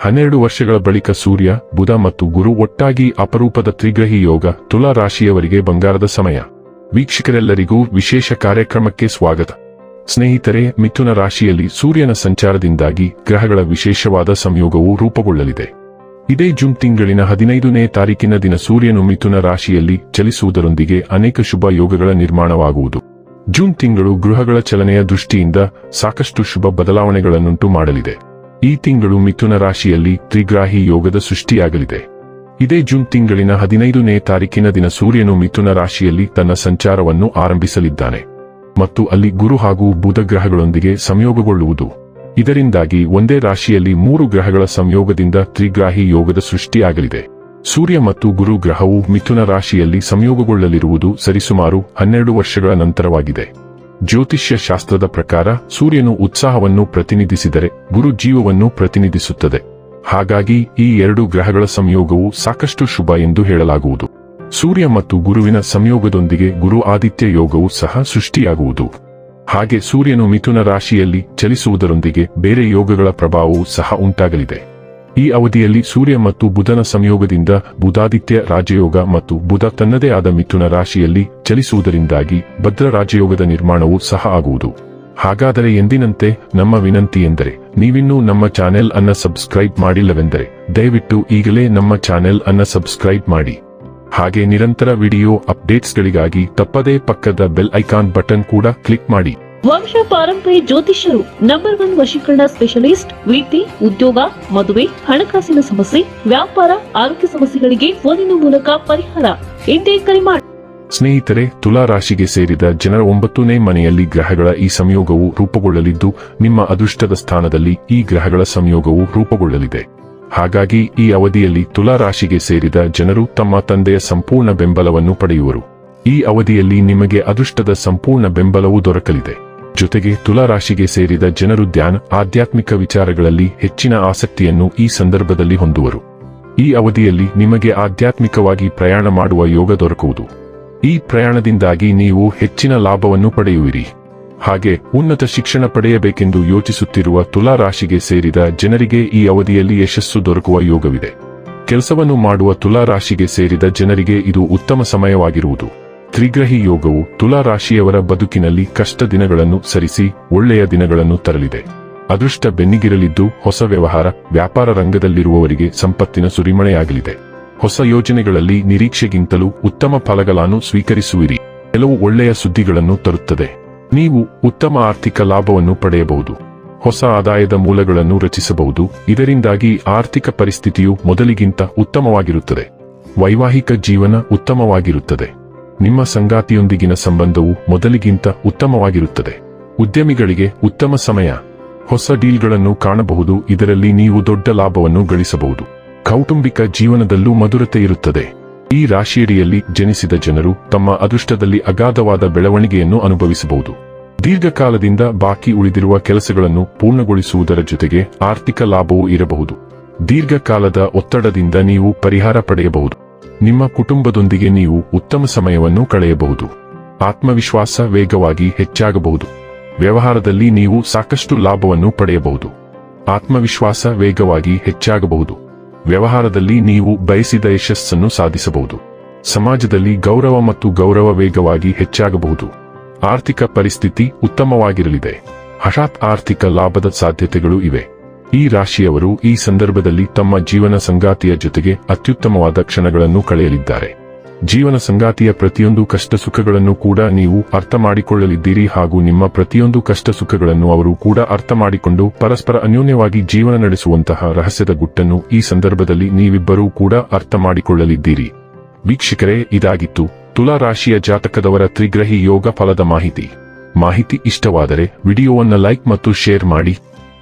ಹನ್ನೆರಡು ವರ್ಷಗಳ ಬಳಿಕ ಸೂರ್ಯ, ಬುಧ ಮತ್ತು ಗುರು ಒಟ್ಟಾಗಿ ಅಪರೂಪದ ತ್ರಿಗ್ರಹಿ ಯೋಗ, ತುಲಾ ರಾಶಿಯವರಿಗೆ ಬಂಗಾರದ ಸಮಯ. ವೀಕ್ಷಕರೆಲ್ಲರಿಗೂ ವಿಶೇಷ ಕಾರ್ಯಕ್ರಮಕ್ಕೆ ಸ್ವಾಗತ. ಸ್ನೇಹಿತರೆ, ಮಿಥುನ ರಾಶಿಯಲ್ಲಿ ಸೂರ್ಯನ ಸಂಚಾರದಿಂದಾಗಿ ಗ್ರಹಗಳ ವಿಶೇಷವಾದ ಸಂಯೋಗವು ರೂಪುಗೊಳ್ಳಲಿದೆ. ಇದೇ ಜೂನ್ ತಿಂಗಳಿನ ಹದಿನೈದನೇ ತಾರೀಕಿನ ದಿನ ಸೂರ್ಯನು ಮಿಥುನ ರಾಶಿಯಲ್ಲಿ ಚಲಿಸುವುದರೊಂದಿಗೆ ಅನೇಕ ಶುಭ ಯೋಗಗಳ ನಿರ್ಮಾಣವಾಗುವುದು. ಜೂನ್ ತಿಂಗಳು ಗೃಹಗಳ ಚಲನೆಯ ದೃಷ್ಟಿಯಿಂದ ಸಾಕಷ್ಟು ಶುಭ ಬದಲಾವಣೆಗಳನ್ನುಂಟು ಮಾಡಲಿದೆ. ಈ ತಿಂಗಳು ಮಿಥುನ ರಾಶಿಯಲ್ಲಿ ತ್ರಿಗ್ರಾಹಿ ಯೋಗದ ಸೃಷ್ಟಿಯಾಗಲಿದೆ. ಇದೇ ಜೂನ್ ತಿಂಗಳಿನ ಹದಿನೈದನೇ ತಾರೀಕಿನ ದಿನ ಸೂರ್ಯನು ಮಿಥುನ ರಾಶಿಯಲ್ಲಿ ತನ್ನ ಸಂಚಾರವನ್ನು ಆರಂಭಿಸಲಿದ್ದಾನೆ. ಮತ್ತು ಅಲ್ಲಿ ಗುರು ಹಾಗೂ ಬುಧ ಗ್ರಹಗಳೊಂದಿಗೆ ಸಂಯೋಗಗೊಳ್ಳುವುದು. ಇದರಿಂದಾಗಿ ಒಂದೇ ರಾಶಿಯಲ್ಲಿ ಮೂರು ಗ್ರಹಗಳ ಸಂಯೋಗದಿಂದ ತ್ರಿಗ್ರಾಹಿ ಯೋಗದ ಸೃಷ್ಟಿಯಾಗಲಿದೆ. ಸೂರ್ಯ ಮತ್ತು ಗುರು ಗ್ರಹವು ಮಿಥುನ ರಾಶಿಯಲ್ಲಿ ಸಂಯೋಗಗೊಳ್ಳಲಿರುವುದು ಸರಿಸುಮಾರು ಹನ್ನೆರಡು ವರ್ಷಗಳ ನಂತರವಾಗಿದೆ. ಜ್ಯೋತಿಷ್ಯ ಶಾಸ್ತ್ರದ ಪ್ರಕಾರ ಸೂರ್ಯನು ಉತ್ಸಾಹವನ್ನು ಪ್ರತಿನಿಧಿಸಿದರೆ ಗುರು ಜೀವವನ್ನು ಪ್ರತಿನಿಧಿಸುತ್ತದೆ. ಹಾಗಾಗಿ ಈ ಎರಡು ಗ್ರಹಗಳ ಸಂಯೋಗವು ಸಾಕಷ್ಟು ಶುಭ ಎಂದು ಹೇಳಲಾಗುವುದು. ಸೂರ್ಯ ಮತ್ತು ಗುರುವಿನ ಸಂಯೋಗದೊಂದಿಗೆ ಗುರು ಆದಿತ್ಯ ಯೋಗವು ಸಹ ಸೃಷ್ಟಿಯಾಗುವುದು. ಹಾಗೆ ಸೂರ್ಯನು ಮಿಥುನ ರಾಶಿಯಲ್ಲಿ ಚಲಿಸುವುದರೊಂದಿಗೆ ಬೇರೆ ಯೋಗಗಳ ಪ್ರಭಾವವೂ ಸಹ ಉಂಟಾಗಲಿದೆ. ಈ ಅವಧಿಯಲ್ಲಿ ಸೂರ್ಯ ಮತ್ತು ಬುಧನ ಸಂಯೋಗದಿಂದ ಬುಧಾದಿತ್ಯ ರಾಜಯೋಗ ಮತ್ತು ಬುಧ ತನ್ನದೇ ಆದ ಮಿಥುನ ರಾಶಿಯಲ್ಲಿ ಚಲಿಸುವುದರಿಂದಾಗಿ ಭದ್ರ ರಾಜಯೋಗದ ನಿರ್ಮಾಣವೂ ಸಹ ಆಗುವುದು. ಹಾಗಾದರೆ ಎಂದಿನಂತೆ ನಮ್ಮ ವಿನಂತಿ ಎಂದರೆ, ನೀವಿನ್ನೂ ನಮ್ಮ ಚಾನೆಲ್ ಅನ್ನ ಸಬ್ಸ್ಕ್ರೈಬ್ ಮಾಡಿಲ್ಲವೆಂದರೆ, ದಯವಿಟ್ಟು ಈಗಲೇ ನಮ್ಮ ಚಾನೆಲ್ ಅನ್ನ ಸಬ್ಸ್ಕ್ರೈಬ್ ಮಾಡಿ. ಹಾಗೆ ನಿರಂತರ ವಿಡಿಯೋ ಅಪ್ಡೇಟ್ಸ್ಗಳಿಗಾಗಿ ತಪ್ಪದೇ ಪಕ್ಕದ ಬೆಲ್ ಐಕಾನ್ ಬಟನ್ ಕೂಡ ಕ್ಲಿಕ್ ಮಾಡಿ. ವಂಶ ಪಾರಂಪರ್ಯ ಜ್ಯೋತಿಷ್ಯರು ನಂಬರ್ ಒನ್ ವಶೀಕರಣ ಸ್ಪೆಷಲಿಸ್ಟ್ ವೃತ್ತಿ ಉದ್ಯೋಗ, ಮದುವೆ, ಹಣಕಾಸಿನ ಸಮಸ್ಯೆ, ವ್ಯಾಪಾರ, ಆರೋಗ್ಯ ಸಮಸ್ಯೆಗಳಿಗೆ ಫೋನಿನ ಮೂಲಕ ಪರಿಹಾರ. ಎಂದೇ ಕರೆ ಮಾಡಿ ಸ್ನೇಹಿತರೆ, ತುಲಾ ರಾಶಿಗೆ ಸೇರಿದ ಜನರ ಒಂಬತ್ತನೇ ಮನೆಯಲ್ಲಿ ಗ್ರಹಗಳ ಈ ಸಂಯೋಗವು ರೂಪುಗೊಳ್ಳಲಿದ್ದು, ನಿಮ್ಮ ಅದೃಷ್ಟದ ಸ್ಥಾನದಲ್ಲಿ ಈ ಗ್ರಹಗಳ ಸಂಯೋಗವು ರೂಪುಗೊಳ್ಳಲಿದೆ. ಹಾಗಾಗಿ, ಈ ಅವಧಿಯಲ್ಲಿ ತುಲಾ ರಾಶಿಗೆ ಸೇರಿದ ಜನರು ತಮ್ಮ ತಂದೆಯ ಸಂಪೂರ್ಣ ಬೆಂಬಲವನ್ನು ಪಡೆಯುವರು. ಈ ಅವಧಿಯಲ್ಲಿ ನಿಮಗೆ ಅದೃಷ್ಟದ ಸಂಪೂರ್ಣ ಬೆಂಬಲವೂ ದೊರಕಲಿದೆ. ಜೊತೆಗೆ ತುಲಾ ರಾಶಿಗೆ ಸೇರಿದ ಜನರು ಧ್ಯಾನ, ಆಧ್ಯಾತ್ಮಿಕ ವಿಚಾರಗಳಲ್ಲಿ ಹೆಚ್ಚಿನ ಆಸಕ್ತಿಯನ್ನು ಈ ಸಂದರ್ಭದಲ್ಲಿ ಹೊಂದುವರು. ಈ ಅವಧಿಯಲ್ಲಿ ನಿಮಗೆ ಆಧ್ಯಾತ್ಮಿಕವಾಗಿ ಪ್ರಯಾಣ ಮಾಡುವ ಯೋಗ ದೊರಕುವುದು. ಈ ಪ್ರಯಾಣದಿಂದಾಗಿ ನೀವು ಹೆಚ್ಚಿನ ಲಾಭವನ್ನು ಪಡೆಯುವಿರಿ. ಹಾಗೆ ಉನ್ನತ ಶಿಕ್ಷಣ ಪಡೆಯಬೇಕೆಂದು ಯೋಚಿಸುತ್ತಿರುವ ತುಲಾ ರಾಶಿಗೆ ಸೇರಿದ ಜನರಿಗೆ ಈ ಅವಧಿಯಲ್ಲಿ ಯಶಸ್ಸು ದೊರಕುವ ಯೋಗವಿದೆ. ಕೆಲಸವನ್ನು ಮಾಡುವ ತುಲಾ ರಾಶಿಗೆ ಸೇರಿದ ಜನರಿಗೆ ಇದು ಉತ್ತಮ ಸಮಯವಾಗಿರುವುದು. ತ್ರಿಗ್ರಹಿ ಯೋಗವು ತುಲಾ ರಾಶಿಯವರ ಬದುಕಿನಲ್ಲಿ ಕಷ್ಟ ದಿನಗಳನ್ನು ಸರಿಸಿ ಒಳ್ಳೆಯ ದಿನಗಳನ್ನು ತರಲಿದೆ. ಅದೃಷ್ಟ ಬೆನ್ನಿಗಿರಲಿದ್ದು ಹೊಸ ವ್ಯವಹಾರ, ವ್ಯಾಪಾರ ರಂಗದಲ್ಲಿರುವವರಿಗೆ ಸಂಪತ್ತಿನ ಸುರಿಮಳೆಯಾಗಲಿದೆ. ಹೊಸ ಯೋಜನೆಗಳಲ್ಲಿ ನಿರೀಕ್ಷೆಗಿಂತಲೂ ಉತ್ತಮ ಫಲಗಳನ್ನು ಸ್ವೀಕರಿಸುವಿರಿ. ಕೆಲವು ಒಳ್ಳೆಯ ಸುದ್ದಿಗಳನ್ನು ತರುತ್ತದೆ. ನೀವು ಉತ್ತಮ ಆರ್ಥಿಕ ಲಾಭವನ್ನು ಪಡೆಯಬಹುದು. ಹೊಸ ಆದಾಯದ ಮೂಲಗಳನ್ನು ರಚಿಸಬಹುದು. ಇದರಿಂದಾಗಿ ಆರ್ಥಿಕ ಪರಿಸ್ಥಿತಿಯು ಮೊದಲಿಗಿಂತ ಉತ್ತಮವಾಗಿರುತ್ತದೆ. ವೈವಾಹಿಕ ಜೀವನ ಉತ್ತಮವಾಗಿರುತ್ತದೆ. ನಿಮ್ಮ ಸಂಗಾತಿಯೊಂದಿಗಿನ ಸಂಬಂಧವು ಮೊದಲಿಗಿಂತ ಉತ್ತಮವಾಗಿರುತ್ತದೆ. ಉದ್ಯಮಿಗಳಿಗೆ ಉತ್ತಮ ಸಮಯ. ಹೊಸ ಡೀಲ್ಗಳನ್ನು ಕಾಣಬಹುದು, ಇದರಲ್ಲಿ ನೀವು ದೊಡ್ಡ ಲಾಭವನ್ನು ಗಳಿಸಬಹುದು. ಕೌಟುಂಬಿಕ ಜೀವನದಲ್ಲೂ ಮಧುರತೆ ಇರುತ್ತದೆ. ಈ ರಾಶಿಯಡಿಯಲ್ಲಿ ಜನಿಸಿದ ಜನರು ತಮ್ಮ ಅದೃಷ್ಟದಲ್ಲಿ ಅಗಾಧವಾದ ಬೆಳವಣಿಗೆಯನ್ನು ಅನುಭವಿಸಬಹುದು. ದೀರ್ಘಕಾಲದಿಂದ ಬಾಕಿ ಉಳಿದಿರುವ ಕೆಲಸಗಳನ್ನು ಪೂರ್ಣಗೊಳಿಸುವುದರ ಜೊತೆಗೆ ಆರ್ಥಿಕ ಲಾಭವೂ ಇರಬಹುದು. ದೀರ್ಘಕಾಲದ ಒತ್ತಡದಿಂದ ನೀವು ಪರಿಹಾರ ಪಡೆಯಬಹುದು. ನಿಮ್ಮ ಕುಟುಂಬದೊಂದಿಗೆ ನೀವು ಉತ್ತಮ ಸಮಯವನ್ನು ಕಳೆಯಬಹುದು. ಆತ್ಮವಿಶ್ವಾಸ ವೇಗವಾಗಿ ಹೆಚ್ಚಾಗಬಹುದು. ವ್ಯವಹಾರದಲ್ಲಿ ನೀವು ಸಾಕಷ್ಟು ಲಾಭವನ್ನು ಪಡೆಯಬಹುದು. ಆತ್ಮವಿಶ್ವಾಸ ವೇಗವಾಗಿ ಹೆಚ್ಚಾಗಬಹುದು. ವ್ಯವಹಾರದಲ್ಲಿ ನೀವು ಬಯಸಿದ ಯಶಸ್ಸನ್ನು ಸಾಧಿಸಬಹುದು. ಸಮಾಜದಲ್ಲಿ ಗೌರವ ಮತ್ತು ಗೌರವ ವೇಗವಾಗಿ ಹೆಚ್ಚಾಗಬಹುದು. ಆರ್ಥಿಕ ಪರಿಸ್ಥಿತಿ ಉತ್ತಮವಾಗಿರಲಿದೆ. ಹಠಾತ್ ಆರ್ಥಿಕ ಲಾಭದ ಸಾಧ್ಯತೆಗಳು ಇವೆ. ಈ ರಾಶಿಯವರು ಈ ಸಂದರ್ಭದಲ್ಲಿ ತಮ್ಮ ಜೀವನ ಸಂಗಾತಿಯ ಜೊತೆಗೆ ಅತ್ಯುತ್ತಮವಾದ ಕ್ಷಣಗಳನ್ನು ಕಳೆಯಲಿದ್ದಾರೆ. ಜೀವನ ಸಂಗಾತಿಯ ಪ್ರತಿಯೊಂದು ಕಷ್ಟ ಸುಖಗಳನ್ನು ಕೂಡ ನೀವು ಅರ್ಥ ಮಾಡಿಕೊಳ್ಳಲಿದ್ದೀರಿ ಹಾಗೂ ನಿಮ್ಮ ಪ್ರತಿಯೊಂದು ಕಷ್ಟ ಸುಖಗಳನ್ನು ಅವರು ಕೂಡ ಅರ್ಥ ಮಾಡಿಕೊಂಡು ಪರಸ್ಪರ ಅನ್ಯೋನ್ಯವಾಗಿ ಜೀವನ ನಡೆಸುವಂತಹ ರಹಸ್ಯದ ಗುಟ್ಟನ್ನು ಈ ಸಂದರ್ಭದಲ್ಲಿ ನೀವಿಬ್ಬರೂ ಕೂಡ ಅರ್ಥ ಮಾಡಿಕೊಳ್ಳಲಿದ್ದೀರಿ ವೀಕ್ಷಕರೇ, ಇದಾಗಿತ್ತು ತುಲಾ ರಾಶಿಯ ಜಾತಕದವರ ತ್ರಿಗ್ರಹಿ ಯೋಗ ಫಲದ ಮಾಹಿತಿ. ಮಾಹಿತಿ ಇಷ್ಟವಾದರೆ ವಿಡಿಯೋವನ್ನು ಲೈಕ್ ಮತ್ತು ಶೇರ್ ಮಾಡಿ.